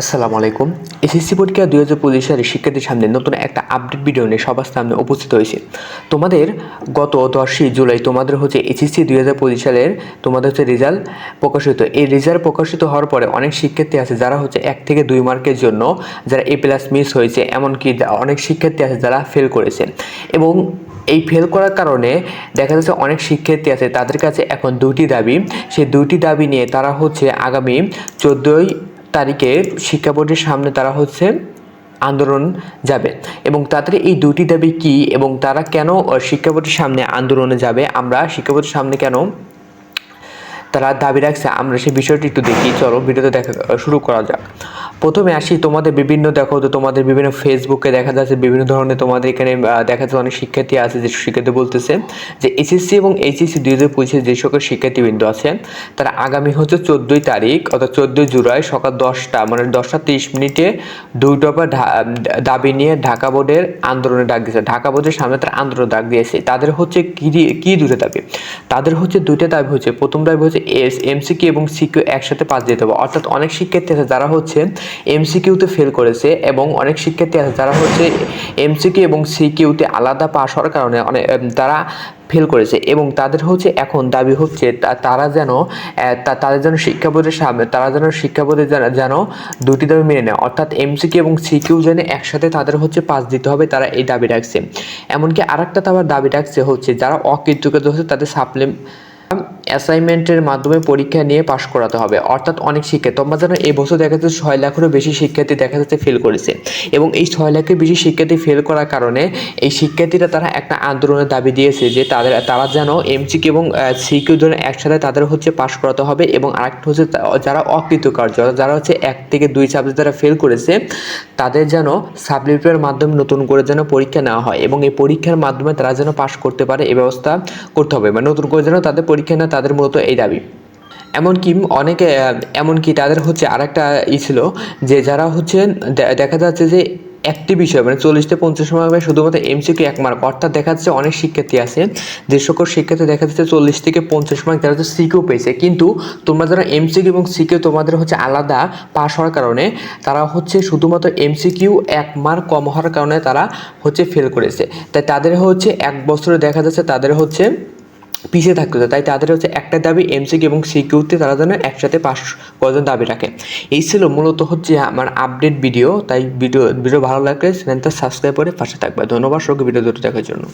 আসসালামু আলাইকুম। এসএসসি পরীক্ষা দুই হাজার পঁচিশ সালের শিক্ষার্থীর সামনে নতুন একটা আপডেট ভিডিও নিয়ে সবার সামনে উপস্থিত হয়েছে। তোমাদের গত দশই জুলাই তোমাদের হচ্ছে এসএসসি দুই হাজার পঁচিশ সালের তোমাদের হচ্ছে রেজাল্ট প্রকাশিত। এই রেজাল্ট প্রকাশিত হওয়ার পরে অনেক শিক্ষার্থী আছে যারা হচ্ছে এক থেকে দুই মার্কের জন্য যারা এ প্লাস মিস হয়েছে, এমনকি অনেক শিক্ষার্থী আছে যারা ফেল করেছে। এবং এই ফেল করার কারণে দেখা যাচ্ছে অনেক শিক্ষার্থী আছে তাদের কাছে এখন দুটি দাবি। সেই দুটি দাবি নিয়ে তারা হচ্ছে আগামী চোদ্দোই তারিখে শিক্ষা বোর্ডের সামনে তারা হচ্ছে আন্দোলন যাবে। এবং তাদের এই দুটি দাবি কি এবং তারা কেন শিক্ষা বোর্ডের সামনে আন্দোলনে যাবে? আমরা শিক্ষা বোর্ডের সামনে কেন তারা দাবি রাখছে, আমরা সেই বিষয়টি একটু দেখি। চলো, ভিডিওতে দেখা, শুরু করা যাক। প্রথমে আসি, তোমাদের বিভিন্ন, দেখো তো তোমাদের বিভিন্ন ফেসবুকে দেখা যাচ্ছে, বিভিন্ন ধরনের তোমাদের এখানে দেখা যাচ্ছে অনেক শিক্ষার্থী আছে, যে শিক্ষার্থী বলতেছে যে এসএসসি এবং এইচএসসি দুই হাজার পঁচিশে যে সকল শিক্ষার্থীবৃন্দ আছে, তারা আগামী হচ্ছে চোদ্দোই তারিখ অর্থাৎ চোদ্দোই জুলাই সকাল দশটা মানে দশটা তিরিশ মিনিটে দুই ধা- দাবি নিয়ে ঢাকা বোর্ডের আন্দোলনে ডাক দিয়েছে। ঢাকা বোর্ডের সামনে তারা আন্দোলন ডাক দিয়েছে। তাদের হচ্ছে কি কি দুটো দাবি? তাদের হচ্ছে দুইটা দাবি হচ্ছে, প্রথম দাবি হচ্ছে এস এমসিকিউ এবং সিকিউ একসাথে পাস দিতে হবে অর্থাৎ অনেক শিক্ষার্থী আছে যারা হচ্ছে এমসিকিউতে ফেল করেছে এবং অনেক শিক্ষার্থী আছে যারা হচ্ছে এমসিকিউ এবং সিকিউতে আলাদা পাস হওয়ার কারণে অনেক তারা ফেল করেছে এবং তাদের হচ্ছে এখন দাবি হচ্ছে তারা যেন তাদের যেন শিক্ষা বোর্ডের সামনে, তারা যেন শিক্ষা বোর্ডের যেন- দুটি দাবি মেনে নেয়। অর্থাৎ এমসিকিউ এবং সিকিউ যেন একসাথে তাদের হচ্ছে পাস দিতে হবে, তারা এই দাবি রাখছে। এমনকি আরেকটা তাবার দাবি রাখছে হচ্ছে যারা অকৃতজ্ঞতা হচ্ছে তাদের সাপ্লিম অ্যাসাইনমেন্টের মাধ্যমে পরীক্ষা নিয়ে পাশ করাতে হবে। অর্থাৎ অনেক শিক্ষার্থী তোমরা এই বছর দেখা যাচ্ছে ছয় লাখেরও বেশি শিক্ষার্থী দেখা যাচ্ছে ফেল করেছে। এবং এই ছয় লাখের বেশি শিক্ষার্থী ফেল করার কারণে এই শিক্ষার্থীরা তারা একটা আন্দোলনের দাবি দিয়েছে যে তাদের তারা যেন এমসিকে এবং সিকিউ ধরে একসাথে তাদের হচ্ছে পাশ করাতে হবে এবং আরেকটা হচ্ছে যারা অকৃতকার্য যারা হচ্ছে এক থেকে দুই সাবজেক্ট যারা ফেল করেছে, তাদের যেন সাবলিপের মাধ্যমে নতুন করে যেন পরীক্ষা নেওয়া হয় এবং এই পরীক্ষার মাধ্যমে তারা যেন পাশ করতে পারে এই ব্যবস্থা করতে হবে। মানে নতুন করে যেন তাদের পরীক্ষা নেয় তাদের মূলত এই দাবি। এমনকি অনেকে, এমনকি তাদের হচ্ছে আরেকটা ই ছিল যে যারা হচ্ছে দেখা যাচ্ছে যে একটি বিষয় মানে চল্লিশ থেকে পঞ্চাশ মার্কে শুধুমাত্র এমসিকিউ এক মার্ক অর্থাৎ দেখা যাচ্ছে অনেক শিক্ষার্থী আছে, যে সকল শিক্ষার্থী দেখা যাচ্ছে চল্লিশ থেকে পঞ্চাশ মার্ক তারা হচ্ছে সিকিউ পেয়েছে। কিন্তু তোমরা যারা এমসিকিউ এবং সিকিউ তোমাদের হচ্ছে আলাদা পাস হওয়ার কারণে, তারা হচ্ছে শুধুমাত্র এমসিকিউ এক মার্ক কম হওয়ার কারণে তারা হচ্ছে ফেল করেছে। তাই তাদের হচ্ছে এক বছরে দেখা যাচ্ছে তাদের হচ্ছে পিছিয়ে থাকতে হতো। তাই তাদের হচ্ছে একটা দাবি এমসিকিউ এবং সিকিউরিটি তারা যেন একসাথে পাস করার দাবি রাখে। এই ছিল মূলত হচ্ছে আমার আপডেট ভিডিও তাই ভিডিও ভিডিও ভালো লাগলে চ্যানেলটা সাবস্ক্রাইব করে পাশে থাকবে। ধন্যবাদ সবাইকে ভিডিও দুটো দেখার জন্য।